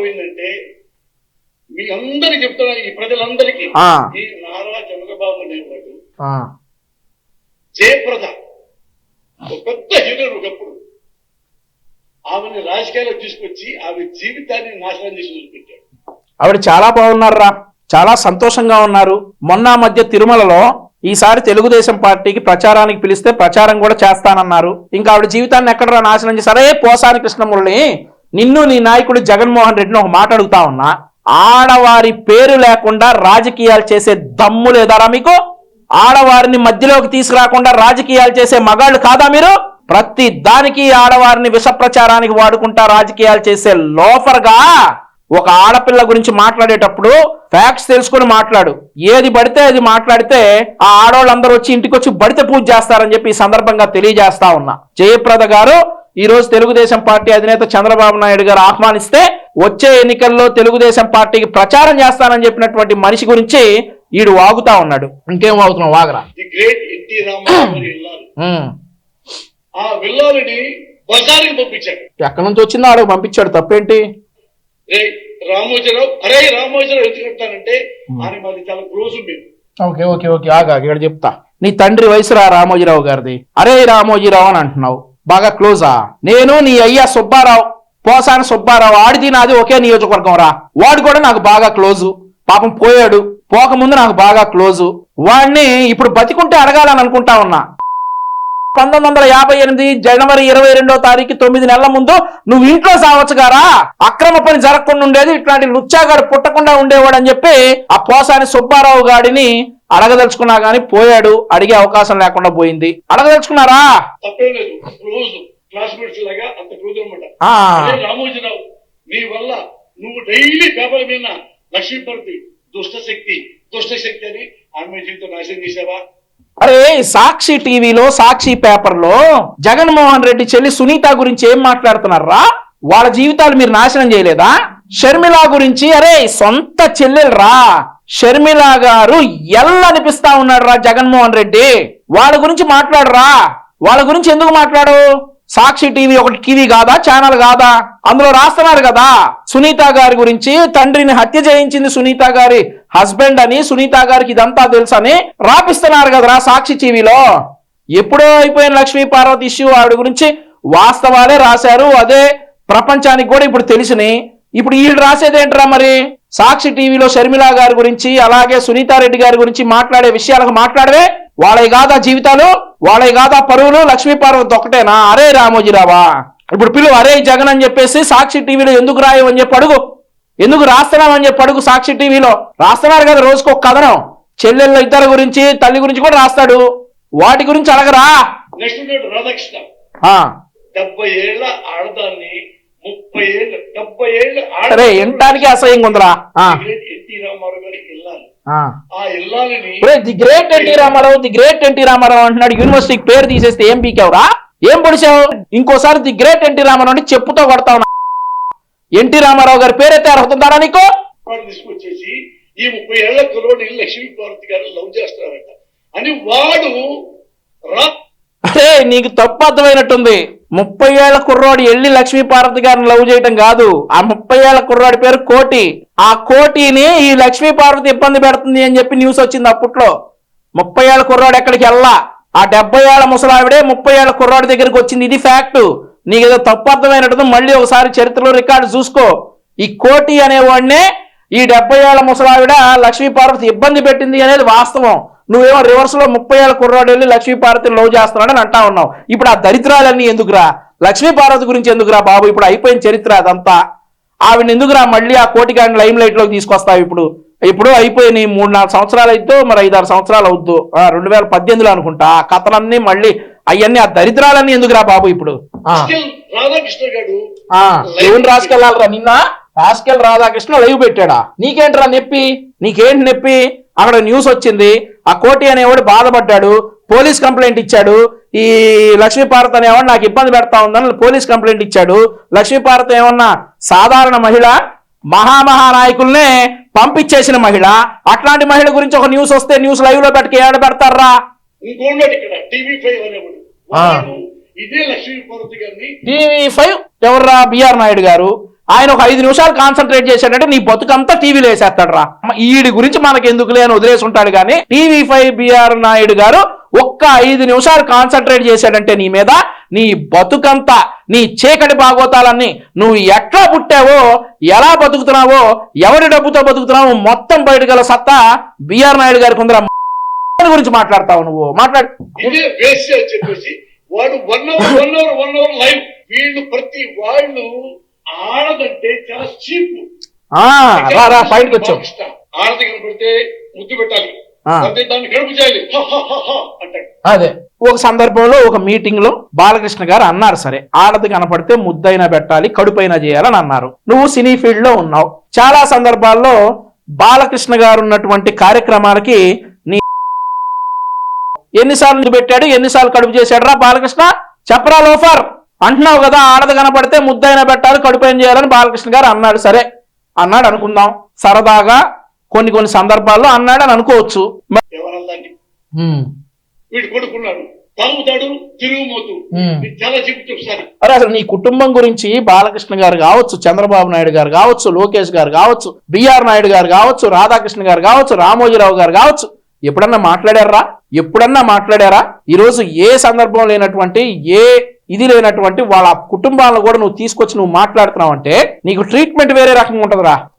పోయిందంటే మీ అందరికి చెప్తున్నా ఈ ప్రజలందరికీ. ఈ నారా చంద్రబాబు అనేవాడు జయప్రద. ఒక పెద్ద హీరోయిన్ ఒకప్పుడు. ఆమెను రాజకీయాల్లో తీసుకొచ్చి ఆమె జీవితాన్ని నాశనం చేసి వదిలిపెట్టాడు. ఆవిడ చాలా బాగున్నారా చాలా సంతోషంగా ఉన్నారు. మొన్న మధ్య తిరుమలలో ఈసారి తెలుగుదేశం పార్టీకి ప్రచారానికి పిలిస్తే ప్రచారం కూడా చేస్తానన్నారు. ఇంకా ఆవిడ జీవితాన్ని ఎక్కడరా నాశనం చేశారు? పోసాని కృష్ణమురళి. నిన్ను నీ నాయకుడు జగన్మోహన్ రెడ్డిని ఒక మాట అడుగుతా ఉన్నా ఆడవారి పేరు లేకుండా రాజకీయాలు చేసే దమ్ము లేదారా మీకు? ఆడవారిని మధ్యలోకి తీసుకురాకుండా రాజకీయాలు చేసే మగాళ్ళు కాదా మీరు? ప్రతి దానికి ఆడవారిని విష ప్రచారానికి వాడుకుంటా రాజకీయాలు చేసే లోఫర్గా ఒక ఆడపిల్ల గురించి మాట్లాడేటప్పుడు ఫ్యాక్ట్స్ తెలుసుకొని మాట్లాడు. ఏది పడితే అది మాట్లాడితే ఆ ఆడవాళ్ళందరూ వచ్చి ఇంటికి వచ్చి బడితే పూజ చేస్తారని చెప్పి ఈ సందర్భంగా తెలియజేస్తా ఉన్నా. జయప్రద గారు ఈ రోజు తెలుగుదేశం పార్టీ అధినేత చంద్రబాబు నాయుడు గారు ఆహ్వానిస్తే వచ్చే ఎన్నికల్లో తెలుగుదేశం పార్టీకి ప్రచారం చేస్తానని చెప్పినటువంటి మనిషి గురించి ఈడు వాగుతా ఉన్నాడు. ఇంకేం వాగుతున్నావు? వాగరా. ఎక్కడి నుంచి వచ్చిందో ఆడకు పంపించాడు. తప్పేంటి? రే రామోజీరావు అరే రామోజీరావు ఎందుకు అంటానంటే ఆయన మాది చాలా క్లోజ్ మేము ఓకే ఓకే ఓకే. ఆగా. ఇక్కడ చెప్తా. నీ తండ్రి వయసురా రామోజీరావు గారిది? అరే రామోజీరావు అని అంటున్నావు. బాగా క్లోజా నేను నీ అయ్యా సుబ్బారావు పోసాని సుబ్బారావు ఆడిది నాది ఒకే నియోజకవర్గం రా. వాడు కూడా నాకు బాగా క్లోజు పాపం పోయాడు. పోకముందు నాకు బాగా క్లోజు వాడిని ఇప్పుడు బతికుంటే అడగాలని అనుకుంటా ఉన్నా. పంతొమ్మిది వందల యాభై ఎనిమిది జనవరి ఇరవై రెండో తారీఖు తొమ్మిది నెలల ముందు నువ్వు ఇంట్లో సావచ్చు గారా? అక్రమ పని జరగకుండా ఉండేది ఇట్లాంటి లుచ్చాగాడు పుట్టకుండా ఉండేవాడు అని చెప్పి ఆ పోసాని సుబ్బారావు గాడిని అడగదలుచుకున్నా గాని పోయాడు అడిగే అవకాశం లేకుండా పోయింది. అడగదలుచుకున్నారా? రామోజీరావు నీ వల్ల నువ్వు డైలీ పేపర్ మీద లక్ష్మీపతి అని ఆమె జీవితం నాశనం చేసావా అరే సాక్షి టీవీలో సాక్షి పేపర్లో జగన్మోహన్ రెడ్డి చెల్లి సునీత గురించి ఏం మాట్లాడుతున్నారా? వాళ్ళ జీవితాలు మీరు నాశనం చేయలేదా? షర్మిల గురించి అరే సొంత చెల్లెలరా. షర్మిల గారు ఎల్లనిపిస్తా అనిపిస్తా ఉన్నాడు రా జగన్మోహన్ రెడ్డి. వాళ్ళ గురించి మాట్లాడరా. వాళ్ళ గురించి ఎందుకు మాట్లాడు? సాక్షి టీవీ ఒకటి టీవీ కాదా? ఛానల్ కాదా? అందులో రాస్తున్నారు కదా. సునీత గారి గురించి తండ్రిని హత్య చేయించింది సునీత గారి హస్బెండ్ అని సునీత గారికి ఇదంతా తెలుసని రాపిస్తున్నారు కదరా సాక్షి టీవీలో. ఎప్పుడో అయిపోయిన లక్ష్మీ పార్వతి ఇష్యూ ఆవిడ గురించి వాస్తవాలే రాశారు. అదే ప్రపంచానికి కూడా ఇప్పుడు తెలిసినాయి ఇప్పుడు వీళ్ళు రాసేదేంట్రా మరి? సాక్షి టీవీలో షర్మిల గారి గురించి అలాగే సునీతారెడ్డి గారి గురించి మాట్లాడే విషయాలకు మాట్లాడవే? వాళ్ళవి కాదా జీవితాలు? వాళ్ళవి కాదా పరువులు? లక్ష్మీ పార్వతి ఒక్కటేనా? అరే రామోజీరావా. ఇప్పుడు పిలువు అరే జగన్ అని చెప్పేసి సాక్షి టీవీలో ఎందుకు రాయవని చెప్పి అడుగు. ఎందుకు రాస్తున్నామని చెప్పి అడుగు సాక్షి టీవీలో. రాస్తున్నారు కదా రోజుకు ఒక కథనం. చెల్లెళ్ళ ఇద్దరు గురించి తల్లి గురించి కూడా రాస్తాడు. వాటి గురించి అడగరా? డెబ్బై ఏళ్ళ ఆడదాన్ని ముప్పై ఏళ్ళు డెబ్బై ఏళ్ళ సరే వినటానికి అసహ్యంగా ఉందిరా. ఆ, ఎన్టీ రామారావు గారి ఇల్లాలు. ఆ. ఇల్లాలని the great NT Rama Rao the great NT Rama Rao అంటున్నాడు. యూనివర్సిటీకి పేరు తీసేస్తే ఏం పీకావురా? ఏం పొడిచావు? ఇంకోసారి ది గ్రేట్ ఎన్టీ రామారావు అంటే చెప్పుతో కొడతావు. ఎన్టీ రామారావు గారి పేరైతే అర్హతుందారా నీకు? తీసుకొచ్చేసి ఈ ముప్పై ఏళ్ళ కుర్రోడిని లక్ష్మీ పార్వతి గారు లవ్ చేస్తున్నారట. అని వాడు అరే నీకు తప్పు అర్థమైనట్టుంది. ముప్పై ఏళ్ళ కుర్రాడు ఎల్లి లక్ష్మీపార్వతి గారిని లవ్ చేయటం కాదు. ఆ ముప్పై ఏళ్ళ కుర్రాడి పేరు కోటి. ఆ కోటిని ఈ లక్ష్మీపార్వతి ఇబ్బంది పెడుతుంది అని చెప్పి న్యూస్ వచ్చింది అప్పట్లో. ముప్పై ఏళ్ళ కుర్రాడు ఎక్కడికి వెళ్ళా? ఆ డెబ్బై ఏళ్ళ ముసలావిడే ముప్పై ఏళ్ళ కుర్రాడి దగ్గరికి వచ్చింది. ఇది ఫ్యాక్ట్. నీకు ఏదో తప్పు అర్థమైనట్టు మళ్ళీ ఒకసారి చరిత్రలో రికార్డు చూసుకో. ఈ కోటి అనేవాడినే ఈ డెబ్బై ఏళ్ళ ముసలావిడ లక్ష్మీపార్వతి ఇబ్బంది పెట్టింది అనేది వాస్తవం. నువ్వేమో రివర్స్లో ముప్పై ఏళ్ళ కుర్రాడు వెళ్ళి లక్ష్మీ పార్వతిని లవ్ చేస్తున్నాడని అంటా ఉన్నావు. ఇప్పుడు ఆ దరిద్రాలన్నీ ఎందుకురా? లక్ష్మీ పార్వతి గురించి ఎందుకురా బాబు? ఇప్పుడు అయిపోయిన చరిత్ర అదంతా. ఆవిడ ఎందుకురా మళ్ళీ ఆ కోటిగాడిని లైమ్ లైట్లోకి తీసుకొస్తావు ఇప్పుడు? ఇప్పుడు అయిపోయినాయి మూడు నాలుగు సంవత్సరాలు అయితే మరి ఐదారు సంవత్సరాలు అవుద్దు. ఆ, రెండు వేల పద్దెనిమిదిలో అనుకుంటా. ఆ కథలన్నీ మళ్ళీ అవన్నీ ఆ దరిద్రాలన్నీ ఎందుకురా బాబు ఇప్పుడు? ఆ. స్టిల్ రాధాకృష్ణ గారు ఆ, దేవుని రాసుకెళ్ళాలరా నిన్న? రాసుకెళ్ళి రాధాకృష్ణ లైవ్ పెట్టాడా? నీకేంట్రా నొప్పి? నీకేంటి నొప్పి? అక్కడ న్యూస్ వచ్చింది. ఆ కోటి అనేవాడు బాధపడ్డాడు. పోలీస్ కంప్లైంట్ ఇచ్చాడు. ఈ లక్ష్మీపార్వతి అనేవాడు నాకు ఇబ్బంది పెడతా ఉందని పోలీస్ కంప్లైంట్ ఇచ్చాడు. లక్ష్మీపార్వతి ఏమన్నా సాధారణ మహిళ? మహామహానాయకుల్నే పంపించేసిన మహిళ? అట్లాంటి మహిళ గురించి ఒక న్యూస్ వస్తే న్యూస్ లైవ్లో పెట్టుకు ఏడ పెడతారా? టీవీ ఫైవ్ ఎవర్రా? బిఆర్ నాయుడు గారు. ఆయన ఒక ఐదు నిమిషాలు కాన్సన్ట్రేట్ చేశాడంటే నీ బతుకంతా టీవీలో వేసేస్తాడు రా ఈడి గురించి మనకి ఎందుకులే అని వదిలేసి ఉంటాడు కానీ టీవీ ఫైవ్ బిఆర్ నాయుడు గారు ఒక్క ఐదు నిమిషాలు కాన్సన్ట్రేట్ చేశాడంటే నీ మీద నీ బతుకంతా నీ చీకటి భాగోతాలన్నీ నువ్వు ఎట్లా పుట్టావో ఎలా బతుకుతున్నావో ఎవరి డబ్బుతో బతుకుతున్నావో మొత్తం బయట గల సత్తా బిఆర్ నాయుడు గారికి ఉందిరా గురించి మాట్లాడతావు నువ్వు. మాట్లాడు. వాడు one hour one hour one hour live. వీళ్ళు ప్రతి వాళ్ళు ఆడదంటే చాలా చీప్. ఆ, రా ఆడది కనపడితే ముద్దు పెట్టాలి. దాన్ని గడుపు చేయాలి. అదే. ఒక సందర్భంలో ఒక మీటింగ్లో బాలకృష్ణ గారు అన్నారు సరే ఆడది కనపడితే ముద్దైనా పెట్టాలి కడుపైనా చేయాలని అన్నారు. నువ్వు సినీ ఫీల్డ్లో ఉన్నావు. చాలా సందర్భాల్లో బాలకృష్ణ గారు ఉన్నటువంటి కార్యక్రమాలకి నీ ఎన్నిసార్లు పెట్టాడు ఎన్నిసార్లు కడుపు చేశాడు రా బాలకృష్ణ? చెప్పరా లోఫర్. అంటున్నావు కదా ఆడది కనపడితే ముద్దైనా పెట్టాలి కడుపైన చేయాలని బాలకృష్ణ గారు అన్నాడు. సరే అన్నాడు అనుకుందాం. సరదాగా కొన్ని కొన్ని సందర్భాల్లో అన్నాడు అని అనుకోవచ్చు. వీడు కొడుకున్నాడు. తాగుతాడు తిరుగుమోతు. చాలా అరే అసలు నీ కుటుంబం గురించి బాలకృష్ణ గారు కావచ్చు చంద్రబాబు నాయుడు గారు కావచ్చు లోకేష్ గారు కావచ్చు బిఆర్ నాయుడు గారు కావచ్చు రాధాకృష్ణ గారు కావచ్చు రామోజీరావు గారు కావచ్చు ఎప్పుడన్నా మాట్లాడారా? ఎప్పుడన్నా మాట్లాడారా? ఈరోజు ఏ సందర్భం లేనటువంటి ఏ ఇది లేనటువంటి వాళ్ళ కుటుంబాలను కూడా నువ్వు తీసుకొచ్చి నువ్వు మాట్లాడుతున్నావు అంటే నీకు ట్రీట్మెంట్ వేరే రకంగా ఉంటుందిరా.